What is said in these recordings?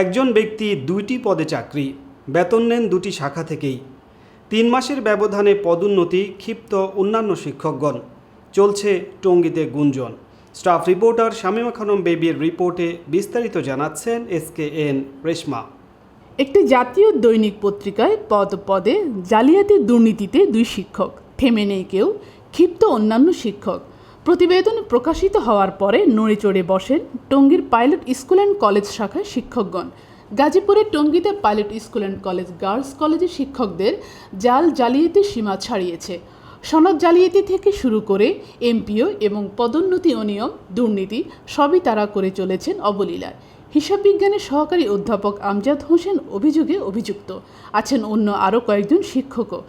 একজন ব্যক্তি দুইটি পদে চাকরি, বেতন নেন দুটি শাখা থেকেই। তিন মাসের ব্যবধানে পদোন্নতি ক্ষিপ্ত অন্যান্য শিক্ষকগণ। চলছে টঙ্গীতে গুঞ্জন। স্টাফ রিপোর্টার শামীমা খানম বেবির রিপোর্টে বিস্তারিত জানাচ্ছেন এস কে এন রেশমা। একটি জাতীয় দৈনিক পত্রিকায় পদ পদে জালিয়াতি দুর্নীতিতে দুই শিক্ষক, থেমে নেই কেউ, ক্ষিপ্ত অন্যান্য শিক্ষক। প্রতিবেদন প্রকাশিত হওয়ার পরে নড়ে চড়ে বসেন টঙ্গীর পাইলট স্কুল অ্যান্ড কলেজ শাখায় শিক্ষকগণ। গাজীপুরের টঙ্গীতে pilot school and college girls কলেজের শিক্ষকদের জাল জালিয়াতির সীমা ছাড়িয়েছে। সনদ জালিয়াতি থেকে শুরু করে এমপিও এবং পদোন্নতি অনিয়ম দুর্নীতি সবই তারা করে চলেছেন অবলীলায় হিসাব বিজ্ঞানের সহকারী অধ্যাপক আমজাদ হোসেন অভিযোগে অভিযুক্ত আছেন অন্য আরও কয়েকজন শিক্ষকও।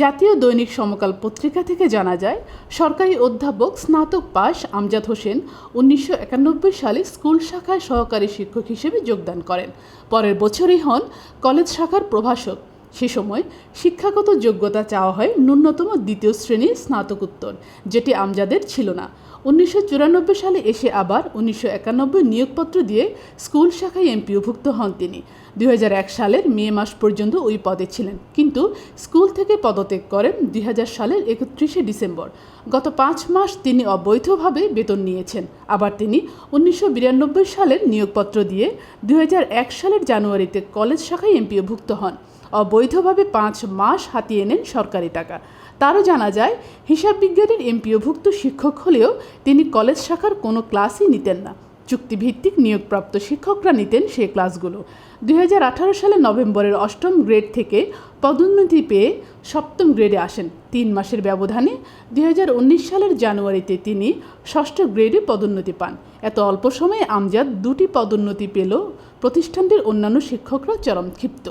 জাতীয় দৈনিক সমকাল পত্রিকা থেকে জানা যায়, সরকারি অধ্যাপক স্নাতক পাস আমজাদ হোসেন উনিশশো একানব্বই সালে স্কুল শাখায় সহকারী শিক্ষক হিসেবে যোগদান করেন। পরের বছরই হন কলেজ শাখার প্রভাষক। সে সময় শিক্ষাগত যোগ্যতা চাওয়া হয় ন্যূনতম দ্বিতীয় শ্রেণির স্নাতকোত্তর, যেটি আমজাদের ছিল না। উনিশশো চুরানব্বই সালে এসে আবার উনিশশো একানব্বই নিয়োগপত্র দিয়ে স্কুল শাখায় এমপিওভুক্ত হন তিনি। দুই হাজার এক সালের মে মাস পর্যন্ত ওই পদে ছিলেন। কিন্তু স্কুল থেকে পদত্যাগ করেন দুই হাজার সালের একত্রিশে ডিসেম্বর। গত পাঁচ মাস তিনি অবৈধভাবে বেতন নিয়েছেন। আবার তিনি উনিশশো বিরানব্বই সালের নিয়োগপত্র দিয়ে দুই হাজার এক সালের জানুয়ারিতে কলেজ শাখায় এমপিওভুক্ত হন। অবৈধভাবে পাঁচ মাস হাতিয়ে নেন সরকারি টাকা। তারও জানা যায়, হিসাব বিজ্ঞানের এমপিওভুক্ত শিক্ষক হলেও তিনি কলেজ শাখার কোনো ক্লাসই নিতেন না। চুক্তিভিত্তিক নিয়োগপ্রাপ্ত শিক্ষকরা নিতেন সেই ক্লাসগুলো। দুই হাজার আঠারো সালে নভেম্বরের অষ্টম গ্রেড থেকে পদোন্নতি পেয়ে সপ্তম গ্রেডে আসেন। তিন মাসের ব্যবধানে দুই হাজার উনিশ সালের জানুয়ারিতে তিনি ষষ্ঠ গ্রেডে পদোন্নতি পান। এত অল্প সময়ে আমজাদ দুটি পদোন্নতি পেল প্রতিষ্ঠানটির অন্যান্য শিক্ষকরা চরম ক্ষিপ্ত।